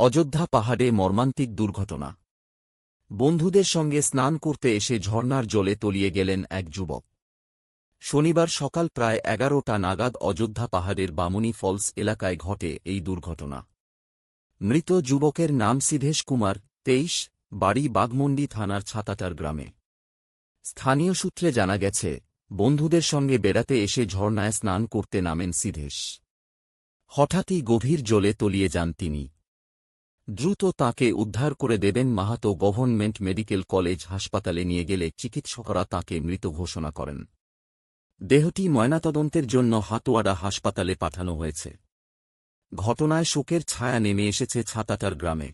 অযোধ্যা পাহাড়ে মর্মান্তিক দুর্ঘটনা। বন্ধুদের সঙ্গে স্নান করতে এসে ঝর্ণার জলে তলিয়ে গেলেন এক যুবক। শনিবার সকাল প্রায় এগারোটা নাগাদ অযোধ্যা পাহাড়ের বামুনি ফলস এলাকায় ঘটে এই দুর্ঘটনা। মৃত যুবকের নাম সিধেশ কুমার, তেইশ, বাড়ি বাগমন্ডি থানার ছাতাটার গ্রামে। স্থানীয় সূত্রে জানা গেছে, বন্ধুদের সঙ্গে বেড়াতে এসে ঝর্ণায় স্নান করতে নামেন সিধেশ। হঠাৎই গভীর জলে তলিয়ে যান তিনি। দ্রুত তাকে উদ্ধার করে দেবেন মাহাতো গভর্নমেন্ট মেডিকেল কলেজ হাসপাতালে নিয়ে গেলে চিকিৎসকরা তাকে মৃত ঘোষণা করেন। দেহটি ময়নাতদন্তের জন্য হাতোয়াডা হাসপাতালে পাঠানো হয়েছে। ঘটনায় শোকের ছায়া নেমে এসেছে ছাতাটার গ্রামে।